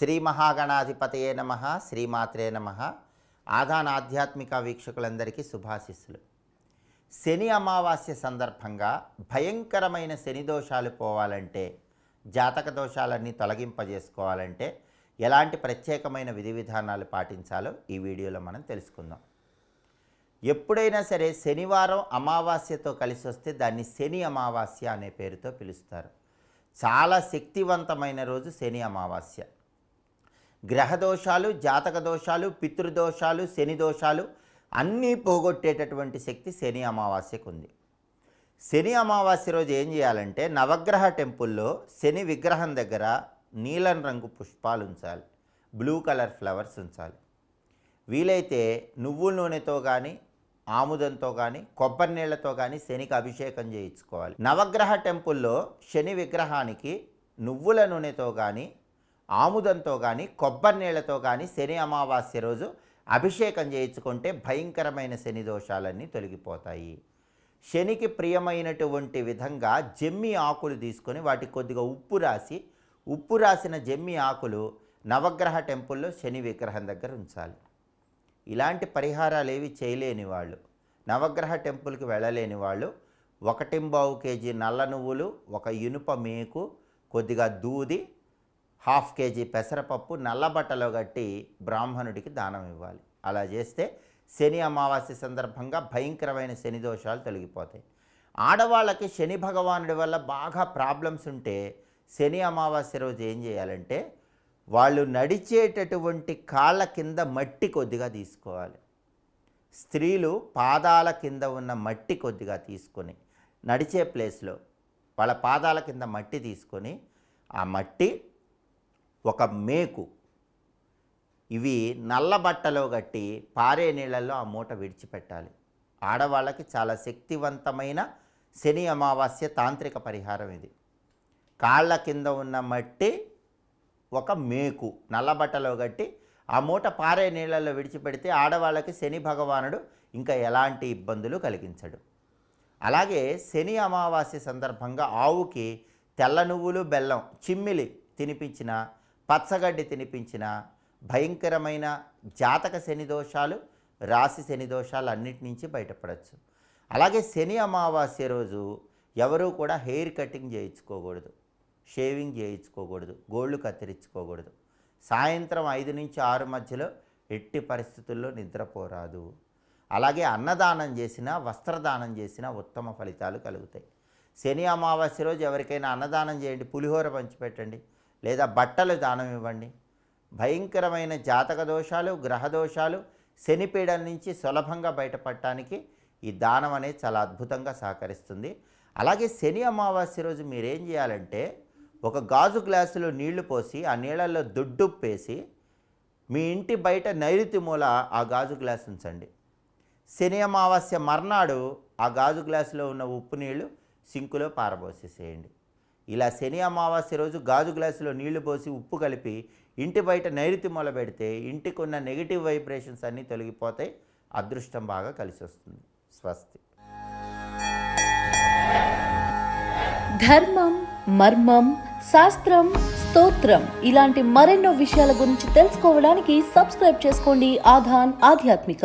శ్రీ మహాగణాధిపతయే నమ శ్రీమాత్రే నమ. ఆదాన ఆధ్యాత్మిక వీక్షకులందరికీ శుభాశిస్సులు. శని అమావాస్య సందర్భంగా భయంకరమైన శని దోషాలు పోవాలంటే జాతక దోషాలన్నీ తొలగింపజేసుకోవాలంటే ఎలాంటి ప్రత్యేకమైన విధి విధానాలు పాటించాలో ఈ వీడియోలో మనం తెలుసుకుందాం. ఎప్పుడైనా సరే శనివారం అమావాస్యతో కలిసి వస్తే దాన్ని శని అమావాస్య అనే పేరుతో పిలుస్తారు. చాలా శక్తివంతమైన రోజు శని అమావాస్య. గ్రహ దోషాలు జాతక దోషాలు పితృదోషాలు శని దోషాలు అన్నీ పోగొట్టేటటువంటి శక్తి శని అమావాస్యకు ఉంది శని అమావాస్య రోజు ఏం చేయాలంటే నవగ్రహ టెంపుల్లో శని విగ్రహం దగ్గర నీలం రంగు పుష్పాలు ఉంచాలి బ్లూ కలర్ ఫ్లవర్స్ ఉంచాలి. వీలైతే నువ్వుల నూనెతో కానీ ఆముదంతో కానీ కొబ్బరి నీళ్ళతో కానీ శనికి అభిషేకం చేయించుకోవాలి. నవగ్రహ టెంపుల్లో శని విగ్రహానికి నువ్వుల నూనెతో కానీ ఆముదంతో కానీ కొబ్బరి నీళ్ళతో కానీ శని అమావాస్య రోజు అభిషేకం చేయించుకుంటే భయంకరమైన శని దోషాలన్నీ తొలగిపోతాయి. శనికి ప్రియమైనటువంటి విధంగా జమ్మి ఆకులు తీసుకొని వాటికి కొద్దిగా ఉప్పు రాసి ఉప్పు రాసిన జమ్మి ఆకులు నవగ్రహ టెంపుల్లో శని విగ్రహం దగ్గర ఉంచాలి. ఇలాంటి పరిహారాలు ఏవి చేయలేని వాళ్ళు నవగ్రహ టెంపుల్కి వెళ్ళలేని వాళ్ళు ఒకటింబావు కేజీ నల్ల నువ్వులు ఒక ఇనుప మేకు కొద్దిగా దూది హాఫ్ కేజీ పెసరపప్పు నల్లబట్టలో కట్టి బ్రాహ్మణుడికి దానం ఇవ్వాలి. అలా చేస్తే శని అమావాస్య సందర్భంగా భయంకరమైన శని దోషాలు తొలగిపోతాయి. ఆడవాళ్ళకి శని భగవానుడి వల్ల బాగా ప్రాబ్లమ్స్ ఉంటే శని అమావాస్య రోజు ఏం చేయాలంటే వాళ్ళు నడిచేటటువంటి కాళ్ళ కింద మట్టి కొద్దిగా తీసుకోవాలి. స్త్రీలు పాదాల కింద ఉన్న మట్టి కొద్దిగా తీసుకొని నడిచే ప్లేస్లో వాళ్ళ పాదాల కింద మట్టి తీసుకొని ఆ మట్టి ఒక మేకు. ఇవి నల్ల బట్టలో కట్టి పారే నీళ్ళల్లో ఆ మూట విడిచిపెట్టాలి. ఆడవాళ్ళకి చాలా శక్తివంతమైన శని అమావాస్య తాంత్రిక పరిహారం ఇది. కాళ్ళ కింద ఉన్న మట్టి ఒక మేకు. నల్ల బట్టలో కట్టి ఆ మూట పారే నీళ్ళల్లో విడిచిపెడితే ఆడవాళ్ళకి శని భగవానుడు ఇంకా ఎలాంటి ఇబ్బందులు కలిగించడు. అలాగే శని అమావాస్య సందర్భంగా ఆవుకి తెల్ల నువ్వులు బెల్లం చిమ్మిలి తినిపించిన పచ్చగడ్డి తినిపించిన భయంకరమైన జాతక శని దోషాలు రాశి శని దోషాలు అన్నిటి నుంచి బయటపడవచ్చు అలాగే శని అమావాస్య రోజు ఎవరూ కూడా హెయిర్ కటింగ్ చేయించుకోకూడదు షేవింగ్ చేయించుకోకూడదు గోళ్ళు కత్తిరించుకోకూడదు. సాయంత్రం ఐదు నుంచి ఆరు మధ్యలో ఎట్టి పరిస్థితుల్లో నిద్రపోరాదు. అలాగే అన్నదానం చేసినా వస్త్రదానం చేసినా ఉత్తమ ఫలితాలు కలుగుతాయి. శని అమావాస్య రోజు ఎవరికైనా అన్నదానం చేయండి పులిహోర పంచిపెట్టండి. లేదా బట్టలు దానం ఇవ్వండి. భయంకరమైన జాతక దోషాలు గ్రహ దోషాలు శనిపీడల నుంచి సులభంగా బయటపడటానికి ఈ దానం అనేది చాలా అద్భుతంగా సహకరిస్తుంది. అలాగే శని అమావాస్య రోజు మీరేం చేయాలంటే ఒక గాజు గ్లాసులో నీళ్ళు పోసి ఆ నీళ్ళల్లో దుడ్డుప్పేసి మీ ఇంటి బయట నైరుతి మూల ఆ గాజు గ్లాస్ ఉంచండి. శని అమావాస్య మర్నాడు ఆ గాజు గ్లాసులో ఉన్న ఉప్పు నీళ్ళు సింకులో పారబోసేసేయండి. ఇలా శని అమావాస్య రోజు గాజు గ్లాసులో నీళ్ళు పోసి ఉప్పు కలిపి ఇంటి బయట నైరుతి మూల పెడితే ఇంటికి ఉన్న నెగిటివ్ వైబ్రేషన్స్ అన్నీ తొలగిపోతాయి అదృష్టం బాగా కలిసి వస్తుంది స్వస్తి. ధర్మం మర్మం శాస్త్రం స్తోత్రం ఇలాంటి మరెన్నో విషయాల గురించి తెలుసుకోవడానికి సబ్స్క్రైబ్ చేసుకోండి ఆధాన్ ఆధ్యాత్మిక.